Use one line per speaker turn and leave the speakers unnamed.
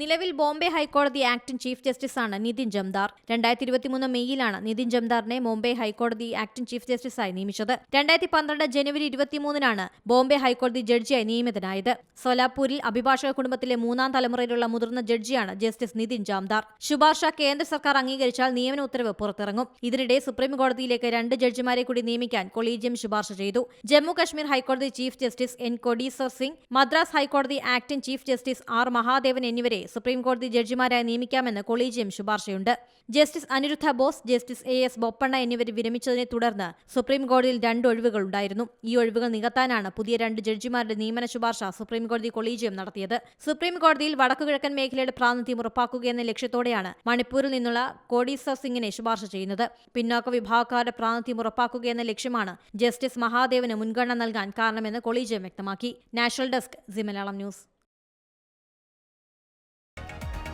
നിലവിൽ ബോംബെ ഹൈക്കോടതി acting chief ജസ്റ്റിസാണ് നിതിൻ ജംദാർ രണ്ടായിരത്തി ഇരുപത്തിമൂന്ന് മെയ്യിലാണ് നിതിൻ ജംദാറിനെ മുംബൈ ഹൈക്കോടതി ആക്ടിംഗ് ചീഫ് ജസ്റ്റിസായി നിയമിച്ചത് രണ്ടായിരത്തി പന്ത്രണ്ട് ജനുവരി ഇരുപത്തിമൂന്നിനാണ് ബോംബെ ഹൈക്കോടതി ജഡ്ജിയായി നിയമിതനായത് സോലാപൂരിൽ അഭിഭാഷക കുടുംബത്തിലെ മൂന്നാം തലമുറയിലുള്ള മുതിർന്ന ജഡ്ജിയാണ് ജസ്റ്റിസ് നിതിൻ ജാംദാർ ശുപാർശ കേന്ദ്ര സർക്കാർ അംഗീകരിച്ചാൽ നിയമന ഉത്തരവ് പുറത്തിറങ്ങും ഇതിനിടെ സുപ്രീം കോടതിയിലേക്ക് രണ്ട് ജഡ്ജിമാരെ കൂടി നിയമിക്കാൻ കൊളീജിയം ശുപാർശ ചെയ്തു ജമ്മു കശ്മീർ ഹൈക്കോടതി chief justice N Kotiswar Singh Madras ഹൈക്കോടതി acting chief justice R Mahadevan എന്നിവരെ സുപ്രീം കോടതി ജഡ്ജിമാരായി നിയമിക്കാമെന്ന് കൊളീജിയം ശുപാർശയുണ്ട് justice Aniruddha Bose justice A S Bopanna എന്നിവർ വിരമിച്ചതിനെ തുടർന്ന് സുപ്രീം കോടതിയിൽ രണ്ട് ഒഴിവുകൾ ഉണ്ടായിരുന്നു ഈ ഒഴിവുകൾ നികത്താനാണ് പുതിയ രണ്ട് ജഡ്ജിമാരുടെ നിയമന ശുപാർശ സുപ്രീം കോടതി കൊളീജിയം നടത്തിയത് സുപ്രീം കോടതിയിൽ വടക്കുകിഴക്കൻ മേഖലയുടെ പ്രാതിനിധ്യം ഉറപ്പാക്കുകയെന്ന ലക്ഷ്യത്തോടെയാണ് മണിപ്പൂരിൽ നിന്നുള്ള കോടീസർ സിംഗിനെ ശുപാർശ ചെയ്യുന്നത് പിന്നോക്ക വിഭാഗക്കാരുടെ പ്രാതിനിധ്യം ഉറപ്പാക്കുകയെന്ന ലക്ഷ്യമാണ് ജസ്റ്റിസ് മഹാദേവന് മുൻഗണന നൽകാൻ കാരണമെന്ന് കൊളീജിയം വ്യക്തമാക്കി നാഷണൽ ഡെസ്ക് ജി ന്യൂസ്